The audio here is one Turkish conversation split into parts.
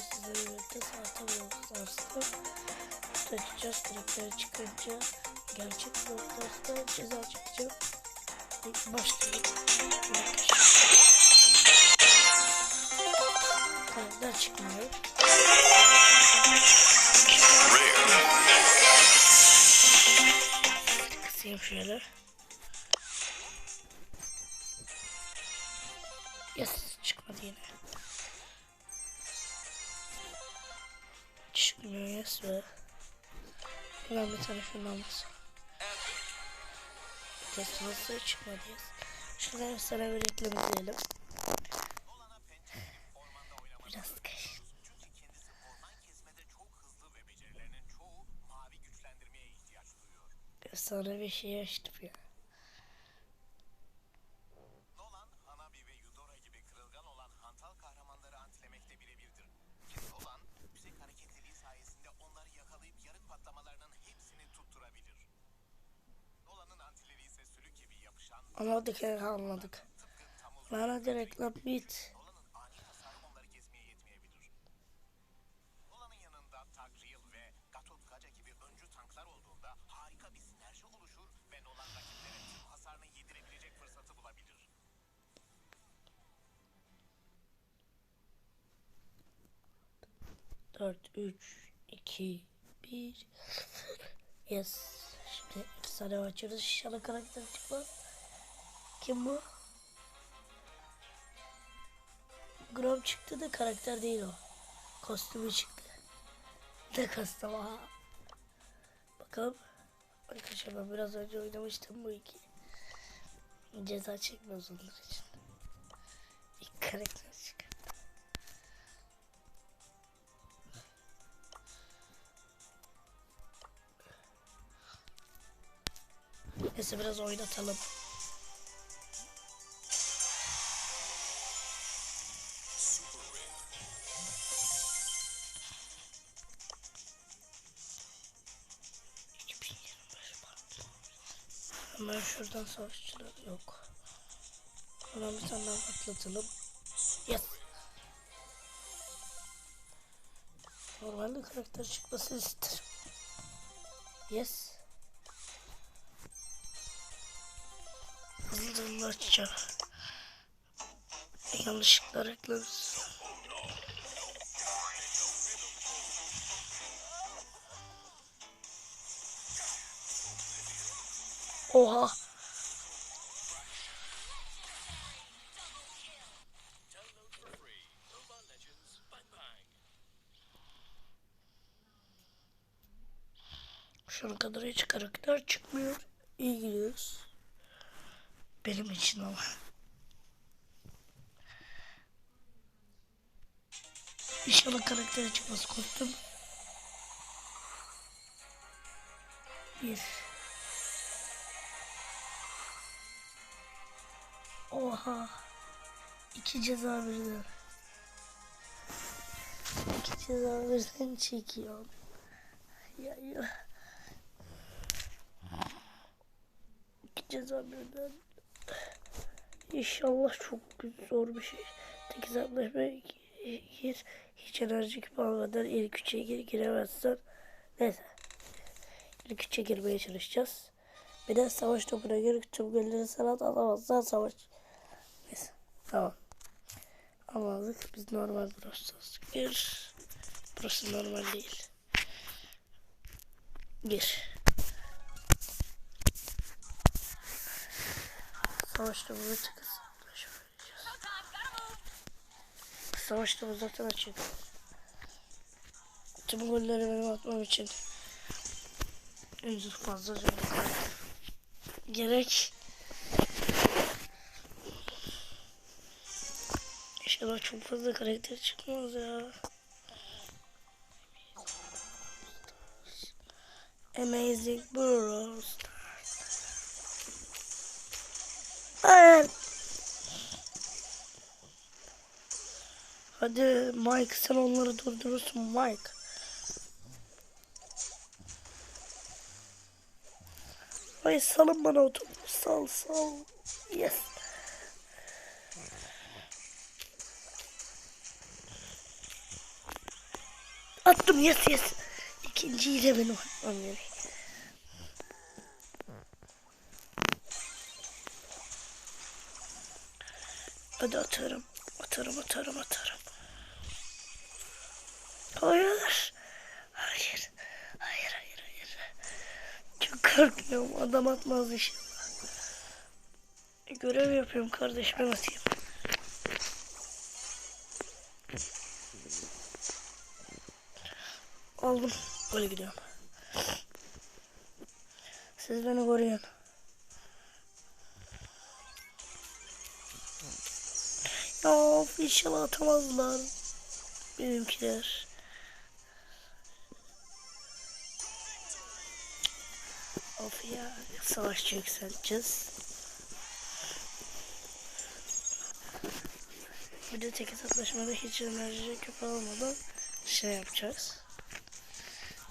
bugün sizlerle birlikte aslında. Kutu açacağız. Karakteri çıkınca gerçek Brawl ceza çekeceğim. Başlayalım. Karakter çıkmıyor. Kısayım şöyle. Çıkmıyor ve Hemen bir tane şundan basalım. Yes nasıl çıkmadı yes. Şuradan sana bir reklam. Biraz kaş. Çünkü kendisi orman kesmede çok hızlı ve becerilerinin çoğu mavi güçlendirmeye ihtiyaç duyuyor. Sana bir şey açtım ya. Nolan rakiplere tüm hasarını yedirebilecek fırsatı bulabilir. Dört, üç, iki, bir. Yes. Şimdi efsane açıyoruz. İnşallah karakter çıkmaz. Kim bu? Grom çıktı da karakter değil o. Kostümü çıktı. Ne kostüm ha? Bakalım. Arkadaşlar ben biraz önce oynamıştım bu iki. Ceza çekmiyoruz onlar için. İlk karakter çıktı. Neyse biraz oynatalım. Şuradan savaşçılar yok. Hemen bir tane daha atlatalım. Yes. Normalde karakter çıkmasını isterim. Yes. Hızlı açacağım. Yanlışlıkla reklam. Oha. Kadar hiç karakter çıkmıyor. İyi gidiyoruz. Benim için ama. İnşallah karakteri çıkmaz kostüm. Bir. Oha. İki ceza birden. İki ceza birden çekiyorum. Ya ya. Ceza birden. İnşallah çok zor bir şey. Tek hesaplaşma gir. Hiç enerji gibi almadan ilk üçe gir giremezsen. Neyse. İlk üçe girmeye çalışacağız. Bir de savaş topuna gir. Tüm golleri sana at alamazsan savaş. Neyse. Tamam. Anladık. Biz normal burası. Gir. Burası normal değil. Gir. Savaş topuna çıkız. Savaş topu zaten açık. Tüm golleri benim atmam için. Önce fazla gerek. İnşallah çok fazla karakter çıkmaz ya. Amazing Brawl Stars. Evet. Hadi Mike sen onları durdurursun Mike. Ay salın bana otur. Sal sal. Yes. Attım yes yes. İkinciyi de benim atmam gerek. Hadi atarım. Atarım atarım atarım. Hayır. Hayır. Hayır hayır hayır. Çok korkuyorum. Adam atmaz inşallah. Görev yapıyorum kardeşime atayım. Aldım. Böyle gidiyorum. Siz beni koruyun. Ya inşallah atamazlar. Benimkiler. Of ya. Savaşçı yükselteceğiz. Bir de tek hesaplaşmada hiç enerji küp almadan şey yapacağız.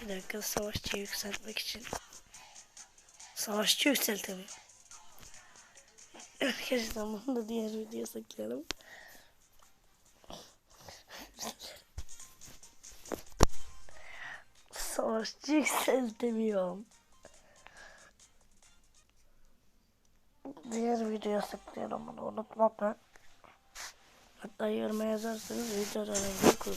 Bir dakika savaşçı yükseltmek için. Savaşçı yükseltemiyorum. Arkadaşlar bunu da diğer videoya saklayalım. Savaşçı yükseltemiyorum. Diğer videoya saklayalım bunu unutma ben. Hatta yoruma yazarsanız videoda rengi koy.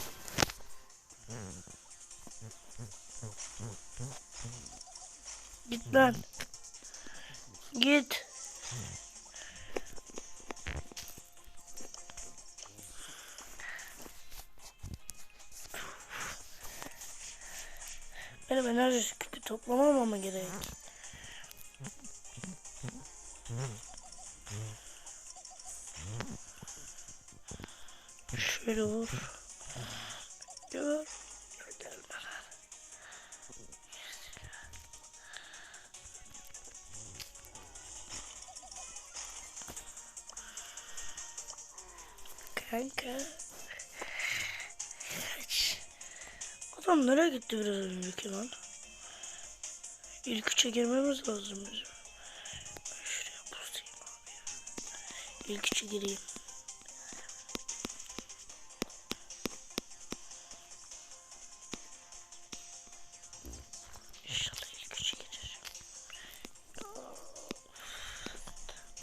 Git lan. Git. Benim enerji küpü toplamam mı gerek? Şöyle vur. Gör. Gelme. Kanka. Kaç. Adam nereye gitti biraz önceki lan? İlk üçe girmemiz lazım bizim. İlk üçe gireyim.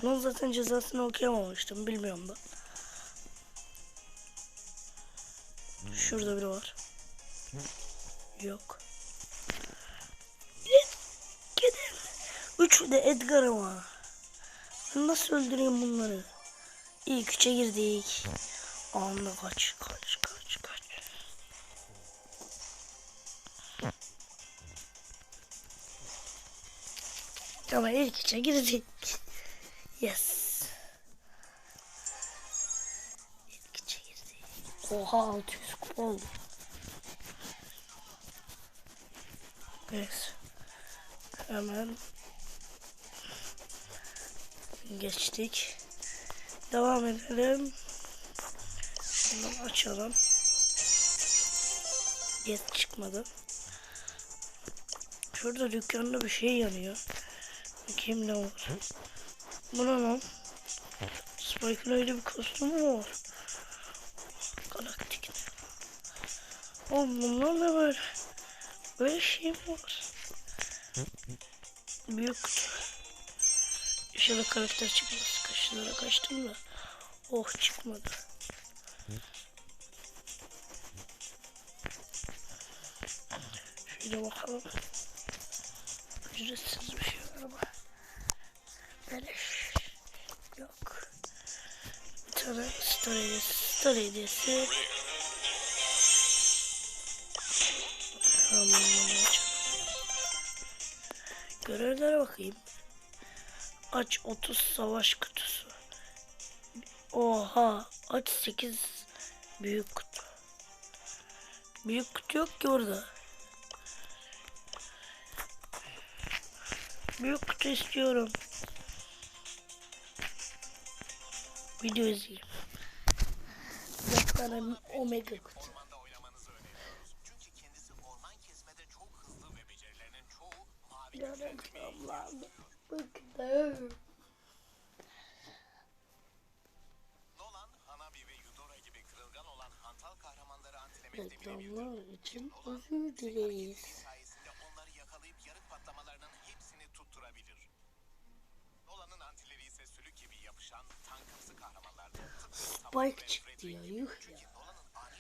Bunun zaten cezasını okuyamamıştım. Bilmiyorum da. Şurada biri var. Yok. Gidelim. Üçü de Edgar ama. Nasıl öldüreyim bunları? İlk üçe girdik. Anda kaç kaç kaç kaç. Ama ilk üçe girdik. Yes. İlk üçe girdik. Oha 600 kupa oldu. Evet. Hemen geçtik. Devam edelim. Bunu açalım. Yes çıkmadı. Şurada dükkanda bir şey yanıyor. Bakayım ne var. Bu ne lan? Spike'ın öyle bir kostümü mü var? Galaktik. Oğlum bunlar ne böyle? Böyle şey mi var? Büyük kutu. İnşallah karakter çıkmaz. Kaşlara kaçtım da. Oh çıkmadı. Şöyle bakalım. Ücretsiz bir şey var ama. Beleş. Yok. Bir tane story hediyesi. Story hediyesi. Tamam. Görevlere bakayım. Aç 30 savaş kutusu. Oha. Aç 8 büyük kutu. Büyük kutu yok ki orada. Büyük kutu istiyorum. Video izleyeyim. Bir tane omega kutu.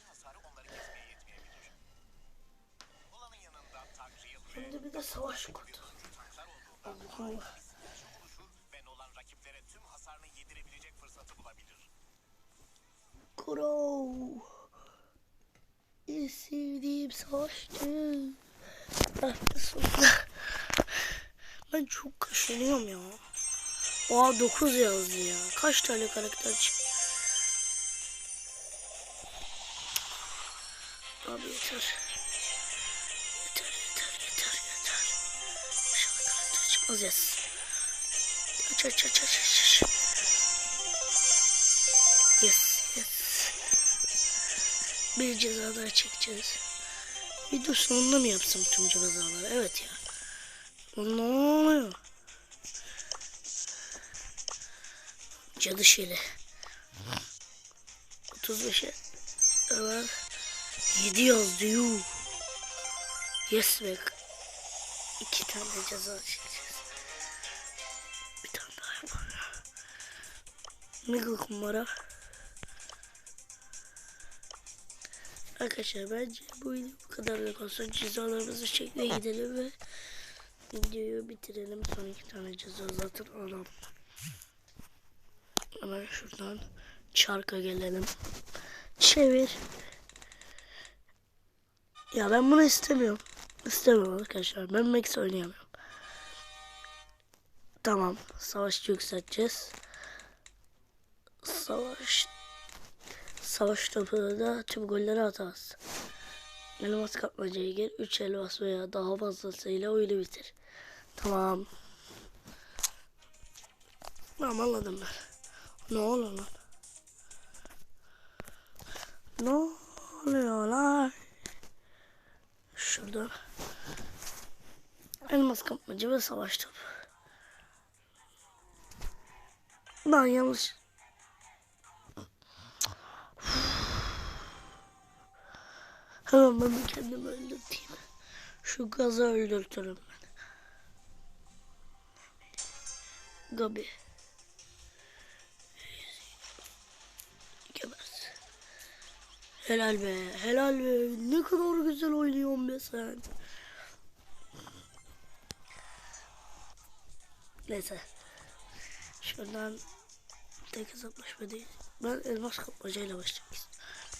Hasarı onları kesmeye yetmeyebilir. Nolan'ın yanında Tank Real ve Şimdi bir de savaş kutu. olduğunda Allah. bir sevdiğim. Ah, sonunda. Ben çok kaşınıyorum ya. Oha 9 yazdı ya. Kaç tane karakter çıktı? Abi yeter. Yeter yeter yeter yeter. İnşallah karakter çıkmaz yaz. Aç aç aç aç aç. aç. Bir ceza daha çekeceğiz. Video sonunda mı yapsam tüm cezaları? Evet ya. Ne oluyor? Cadı şeli. 35'e. Evet. 7 yazdı yuh. Yes be. İki tane ceza çekeceğiz. Bir tane daha yapalım. Mega kumbara. Arkadaşlar bence bu video bu kadarlık olsun. Cezalarımızı çekmeye gidelim ve videoyu bitirelim. Son iki tane ceza zaten alalım. Hemen şuradan çarka gelelim. Çevir. Ya ben bunu istemiyorum. İstemiyorum arkadaşlar. Ben Max oynayamıyorum. Tamam. Savaş yükselteceğiz. Savaş Savaş topunu da tüm golleri atamaz. Elmas kapmacaya gir. 3 elmas veya daha fazlasıyla oyunu bitir. Tamam. Tamam anladım ben. Ne oluyor lan? Ne oluyor lan? Şurada. Elmas kapmaca ve savaş topu. Lan yanlış. Hemen ben kendimi öldürteyim. Şu gazı öldürtürüm ben. Gabi. Gebers. Helal be, helal be. Ne kadar güzel oynuyorsun be sen. Neyse. Şuradan tek hesaplaşma değil. Ben elmas kapmacayla istiyorum.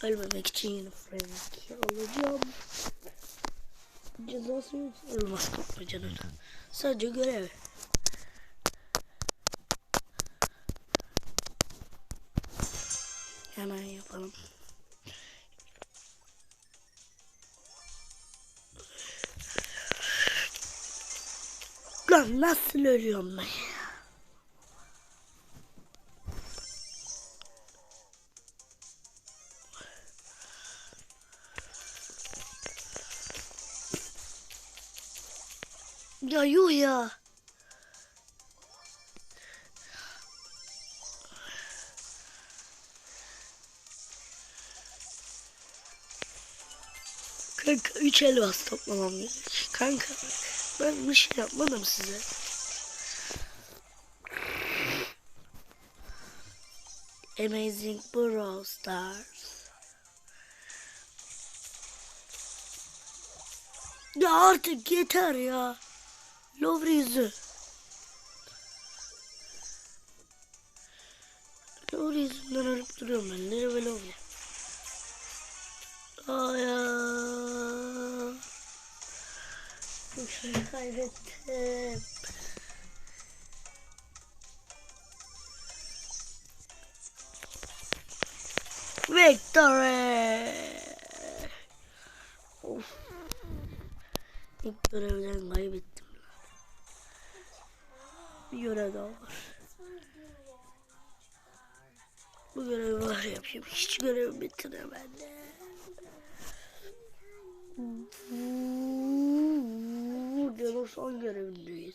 Ölmemek için yine Frank'i alacağım. Cezası yok. Elmas kapmacanın. Sadece görev. Hemen yapalım. Lan nasıl ölüyorum ben ya? Yuh ya. Kanka 3 elmas toplamam gerek. Kanka ben bir şey yapmadım size. Amazing Brawl Stars. Ya artık yeter ya. Lovre yüzü. Lovre yüzünden ölüp duruyorum ben. Nere ve Lovre. Ay ya. Bu şeyi kaybettim. Victory! Of. İlk görevden kaybettim bir görev daha var. Bu görevi var yapayım. Hiç görev bitiremedim. Videonun son görevindeyiz.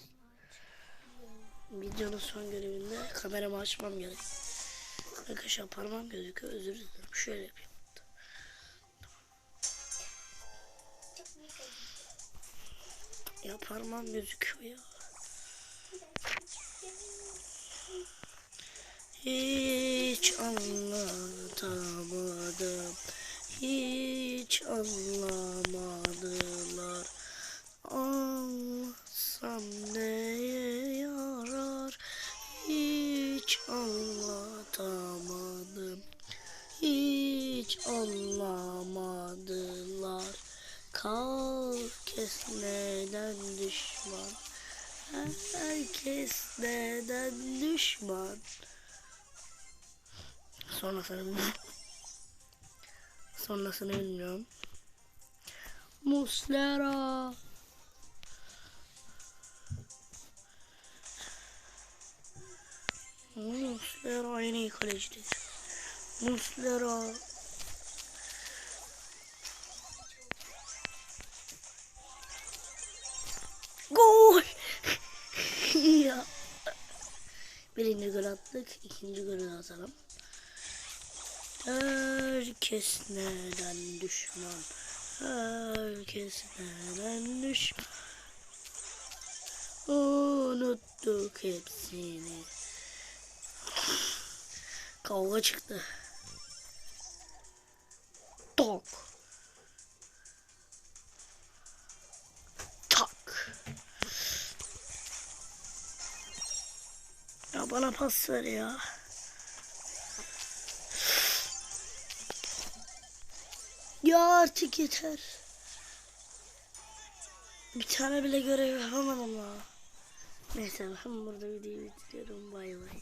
Videonun son görevinde kameramı açmam gerek. Arkadaşlar parmağım gözüküyor. Özür dilerim. Şöyle yapayım. Ya parmağım gözüküyor ya. Hiç anlatamadım. Hiç anlamadılar. Anlatsam neye yarar? Hiç anlatamadım. Hiç anlamadılar. Herkes neden düşman? Herkes neden düşman? Sonrasını bilmiyorum. Sonrasını bilmiyorum. Muslera. Muslera en iyi kalecidir. Muslera. Gol! ya. Birinci gol attık. ikinci golü atalım. Herkes neden düşman? Herkes neden düşman? Unuttuk hepsini. Kavga çıktı. Tok. Tak. Ya bana pas ver ya. Ya artık yeter. Bir tane bile görev yapamadım ya. Neyse ben burada videoyu bitiriyorum. Bay bay.